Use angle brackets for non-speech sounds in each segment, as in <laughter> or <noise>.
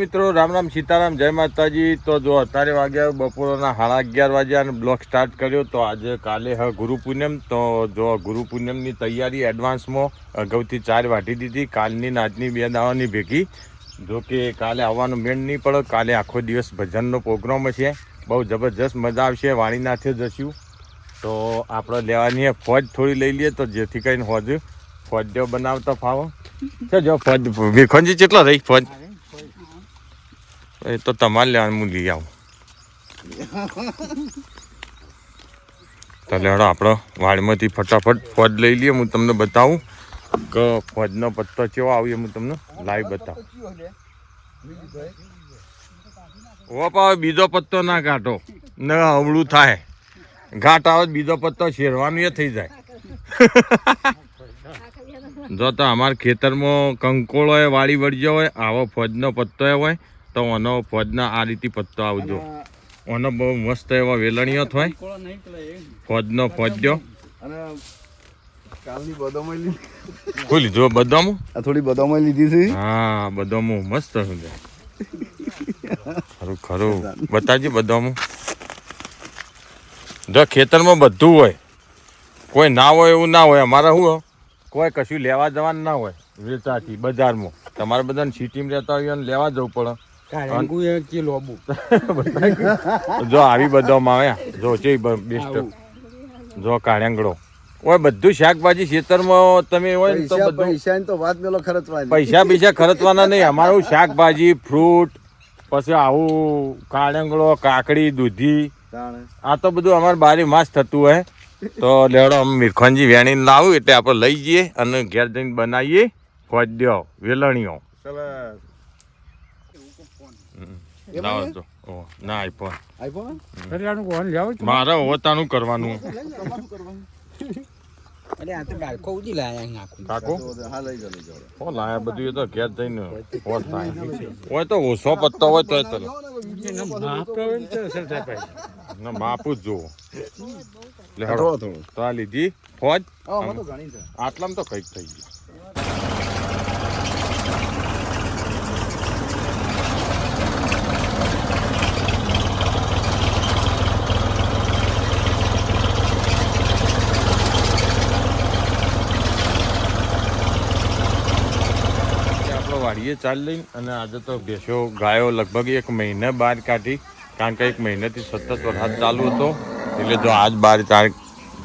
મિત્રો, રામ રામ સીતારામ, જય માતાજી. તો જો અત્યારે વાગ્યા બપોરના સાડા અગિયાર વાગ્યા અને બ્લોક સ્ટાર્ટ કર્યો, તો આજે કાલે હ ગુરુ પૂનમ. તો જો ગુરુ પૂનમની તૈયારી એડવાન્સમાં અગાઉથી ચાર વાટી દીધી, કાલની ને બે દાવાની ભેગી. જો કે કાલે આવવાનો મેળ નહીં પડે, કાલે આખો દિવસ ભજનનો પ્રોગ્રામ હશે. બહુ જબરજસ્ત મજા આવશે, વાણીનાથે જશું. તો આપણે લેવાની ફોજ થોડી લઈ લઈએ, તો જેથી કરીને હોજ ફોજ બનાવતા ફાવો. જો ફોજ વિખોનજી કેટલો રહી, ફોજ? એ તો તમારે લેવાનું, હું લઈ આવું. તો લેડો આપણો વાળમાંથી ફટાફટ ફોજ લઈ લઈએ, હું તમને બતાવું કે ફોજનો પત્તો કેવો આવ્યો હું તમને લાઈવ બતાવું. ઓ પાવ બીજો પત્તો ના કાઢો. ન અવળું થાય. ઘાટ આવે, બીજો પત્તો શેરવાનું એ થઈ જાય. જો તો અમારા ખેતરમાં કંકોળો હોય, વાડી વળજો હોય, આવો ફોજનો પત્તો હોય તો ઓનો ફોજના આ રીતે પત્તો આવજો. ઓનો બહુ મસ્ત એવા વેલણીઓ થાય. ફોજનો ફોજ્યો કાલની બદામાં લીધી. લીધો બદામ? આ થોડી બદામાં લીધી છે. હા બદામ મસ્ત છે. ખરું ખરું. બતાજી બદામ. જો ખેતરમાં બધું હોય કોઈ ના હોય એવું ના હોય. અમારે શું કોઈ કશું લેવા જવાનું ના હોય વેચાથી બજારમાં. તમારે બધાને સિટીમાં રહેતા હોય લેવા જવું પડે. <laughs> જો આવી બધામાં આવ્યા જો છે બેસ્ટ. જો કાળિયાંગડો ઓય બધું શાકભાજી ખેતરમાં તમે હોય ને તો પૈસા બધું પૈસા તો વાત મેલો ખર્ચવાની. પૈસા પૈસા ખર્ચવાના નહીં. અમારું શાકભાજી ફ્રૂટ પછી આવું કાળંગળો કાકડી દૂધી. આ તો બધું અમારે બારી માસ થતું હોય તો લેવડો અમે મિરખનજી વેણીને લાવું એટલે આપણે લઈ જઈએ અને ઘેર જઈને બનાવીએ. ફોદ્યો વેલણીઓ. સરસ. લાવો તો. ઓ ના આઈફોન. આઈફોન? ફરિયાનું કોણ લેવો મારે હોતાનું કરવાનું. તમારું કરવાનું. અરે આ તો ડાળખો ઉડી લાયા નાખું કાકો? હા લઈ જાઓ, લઈ જાઓ. હો લાયા બધું એ તો ઘેર જઈને થાય. હોય તો ઓછો પત્તો હોય તો ચલો. ના માપું જ જુઓ. લે હેડો. તો આ લીધી ફોજ. આટલામાં તો કંઈક થઈ ગયું. આપણો ચાલી અને આજે તો ભેંસો ગાયો લગભગ એક મહિને બહાર કાઢી, કારણ કે એક મહિનાથી સતત વરસાદ ચાલુ હતો. એટલે જો આજ બાર ચાર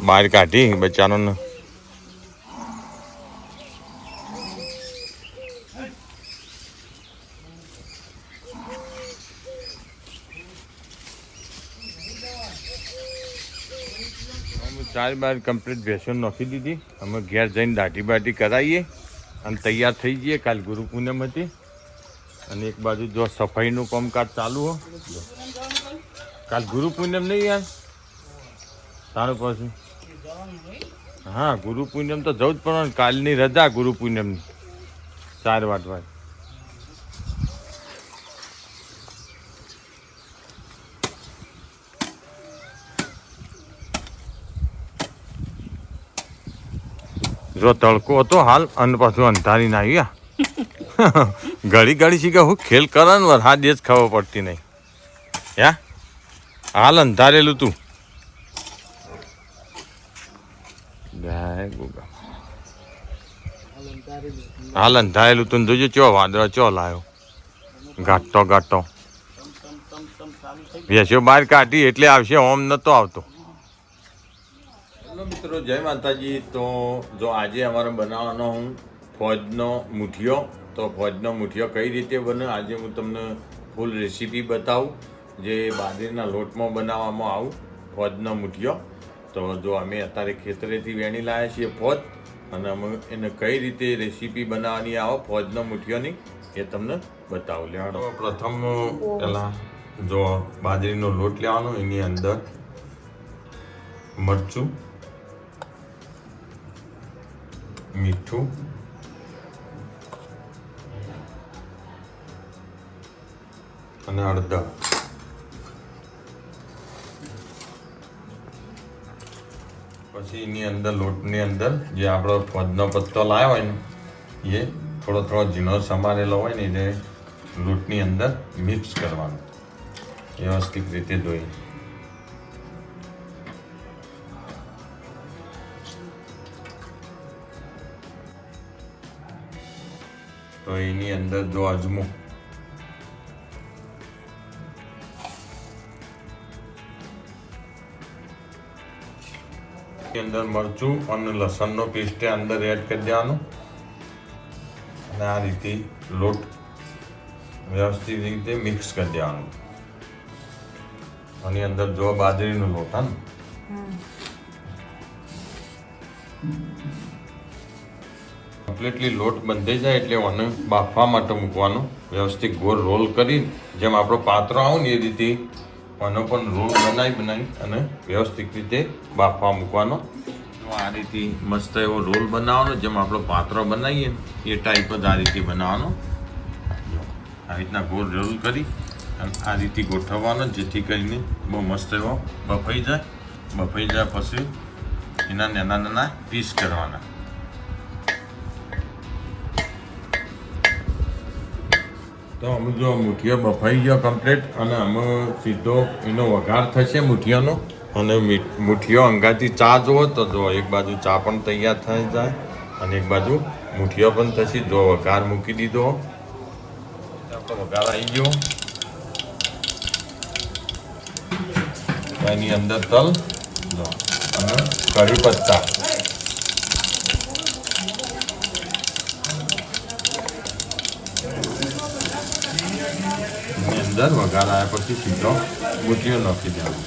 બહાર કાઢી, બચ્ચાનો ચાર બાર કમ્પ્લીટ ભેંસો નાખી દીધી. અમે ઘેર જઈને દાઢી બાટી કરાવીએ. અને તૈયાર થઈ જઈએ. કાલ ગુરુ પૂનમ હતી. અને એક બાજુ જો સફાઈનું કામકાજ ચાલુ હો. કાલ ગુરુ પૂનમ નહીં યાર? સારું પાછું? હા, ગુરુ પૂનમ તો જવું જ પડવાનું કાલની રજા ગુરુ પૂનમની. ચાર વાટવા જો તડકો હતો, હાલ અને પાછું અંધારી આવ્યા ઘડી <laughs> ઘડી શીખે, હું ખેલ કરન ને હા જ ખબર પડતી નહીં. યા, હાલ અંધારેલું તું. હાલ અંધારેલું તું જોજો, ચો વાદળો, ચો લાયો. ગાંઠતો ગાટો વેસ્યો બહાર કાઢી, એટલે આવશે, ઓમ નતો આવતો. હેલો મિત્રો, જય માતાજી. તો જો આજે અમારે બનાવવાનો હું ફોજનો મુઠિયો. તો ફોજનો મુઠિયો કઈ રીતે બને? આજે હું તમને ફૂલ રેસીપી બતાવું, જે બાજરીના લોટમાં બનાવવામાં આવું, ફોજનો મુઠિયો. તો જો અમે અત્યારે ખેતરેથી વેણી લાવ્યા છીએ ફોજ, અને અમે એને કઈ રીતે રેસીપી બનાવવાની આવો ફોજનો મુઠિયોની એ તમને બતાવું. લેવાનો. પ્રથમ પહેલાં જો બાજરીનો લોટ લેવાનો, એની અંદર મરચું મીઠું અને અડધા. પછી એની અંદર, લોટની અંદર જે આપણો ફોજનો પત્તો લાવ્યો હોય ને, એ થોડો થોડો ઝીણો સમારેલો હોય ને, એને લોટની અંદર મિક્સ કરવાનો. વ્યવસ્થિત રીતે ધોઈ તો એની અંદર જો અજમો અંદર મરચું અને લસણનો પેસ્ટ અંદર એડ કરી દેવાનું. અને આ રીતે લોટ વ્યવસ્થિત રીતે મિક્સ કરી દેવાનું. અને અંદર જો બાજરીનો લોટ હા ને. કમ્પ્લીટલી લોટ બંધાઈ જાય એટલે એને બાફવા માટે મૂકવાનો. વ્યવસ્થિત ગોળ રોલ કરી, જેમ આપણો પાત્રો આવે ને એ રીતે એનો પણ રોલ બનાવી બનાવી અને વ્યવસ્થિત રીતે બાફવા મૂકવાનો. આ રીતે મસ્ત એવો રોલ બનાવવાનો, જેમ આપણો પાત્રો બનાવીએ, એ ટાઈપ જ આ રીતે બનાવવાનો. આ રીતના ગોળ રોલ કરી અને આ રીતે ગોઠવવાનો, જેથી કરીને બહુ મસ્ત એવો બફાઈ જાય. બફાઈ જાય પછી એના નાના નાના પીસ કરવાના. તો અમે જો મુઠિયા બફાઈ ગયો કમ્પ્લીટ અને અમે સીધો એનો વઘાર થશે મુઠિયાનો. અને મુઠિયો અંગાથી ચા જુઓ તો જો એક બાજુ ચા પણ તૈયાર થઈ જાય અને એક બાજુ મુઠિયો પણ થશે. જો વઘાર મૂકી દીધો. આપણો વઘાર આવી ગયો. એની અંદર તલ અને કરી પત્તા. અંદર વઘાર આવ્યા પછી સીધો મુઠિયો નાખી દેવાનો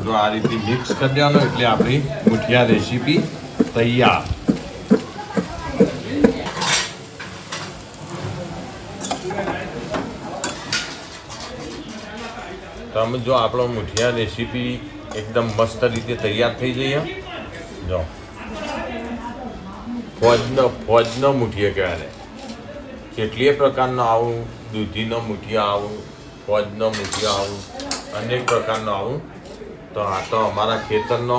જો આ રીતે મિક્સ કરી દેવાનો એટલે આપણી મુઠિયા રેસીપી તૈયાર તમે જો આપણો મુઠિયા રેસીપી એકદમ મસ્ત રીતે તૈયાર થઈ જઈએ જો. ફોજનો ફોજનો મુઠીએ કહેવાય. કેટલીય પ્રકારનો આવું, દૂધીનો મુઠિયો આવું, ફોજનો મુઠિયો આવું, અનેક પ્રકારનો આવું. તો આ તો અમારા ખેતરનો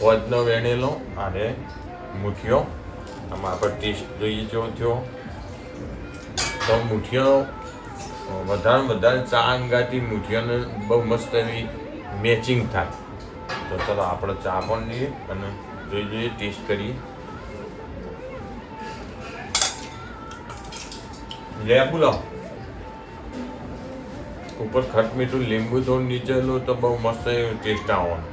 ફોજનો વેણેલો અને મુઠિયો આમાં આપણે ટેસ્ટ જોઈએ જો થયો તો મુઠિયો વધારે વધારે ચા અંગાથી મુઠિયાને બહુ મસ્ત એવી મેચિંગ થાય. તો ચલો આપણે ચા પણ લઈએ અને જોઈ જોઈએ ટેસ્ટ કરીએ. લે બોલો ઉપર ખટ મીઠું, લીંબુ થોડું નીચેલું તો બહુ મસ્ત ટેસ્ટ આવવાનો.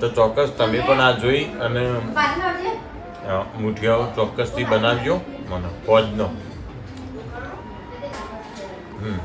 તો ચોક્કસ તમે પણ આ જોઈ અને મુઠિયાઓ ચોક્કસથી બનાવજો. મને, ફોજનો. હમ.